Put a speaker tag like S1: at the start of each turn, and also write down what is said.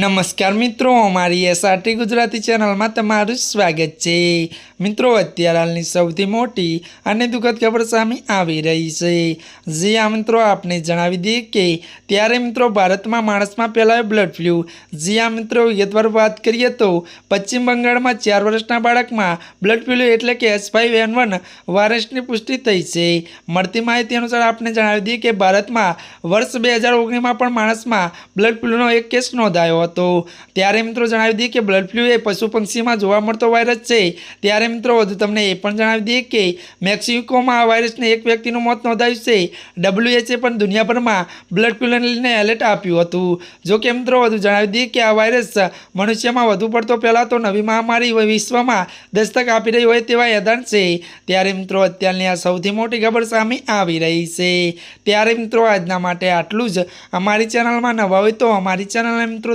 S1: નમસ્કાર મિત્રો, અમારી એસઆરટી ગુજરાતી ચેનલમાં તમારું સ્વાગત છે. મિત્રો, અત્યારે હાલની સૌથી મોટી અને દુઃખદ ખબર સામે આવી રહી છે. જે આ મિત્રો, આપને જણાવી દઈએ કે ત્યારે મિત્રો ભારતમાં માણસમાં ફેલાયો બ્લડ ફ્લૂ જે આ મિત્રો, વિગતવાર વાત કરીએ તો પશ્ચિમ બંગાળમાં ચાર વર્ષના બાળકમાં બ્લડ ફ્લૂ એટલે કે એચ ફાઇવ એન વન વાયરસની પુષ્ટિ થઈ છે. મળતી માહિતી અનુસાર આપને જણાવી દઈએ કે ભારતમાં વર્ષ બે હજાર ઓગણીસમાં પણ માણસમાં બ્લડ ફ્લૂનો એક કેસ નોંધાયો હતો ત્યારે મિત્રો જણાવી દઈએ કે બ્લડ ફ્લૂ એ પશુ પંક્ષીમાં જોવા મળતો વાયરસ છે. ત્યારે મિત્રો વધુ તમને એ પણ જણાવી દઈએ કે મેક્સિકોમાં આ વાયરસને એક વ્યક્તિનું મોત નોંધાયું છે. ડબ્લ્યુએચએ પણ દુનિયાભરમાં બ્લડ ફ્લૂને લઈને એલર્ટ આપ્યું હતું. જો કે મિત્રો વધુ જણાવી દઈએ કે આ વાયરસ મનુષ્યમાં વધુ પડતો ફેલાતો નવી મહામારી વિશ્વમાં દસ્તક આપી રહી હોય તેવા યદાન છે. ત્યારે મિત્રો અત્યારની આ સૌથી મોટી ખબર સામે આવી રહી છે. ત્યારે મિત્રો આજના માટે આટલું જ. અમારી ચેનલમાં નવા હોય તો અમારી ચેનલને મિત્રો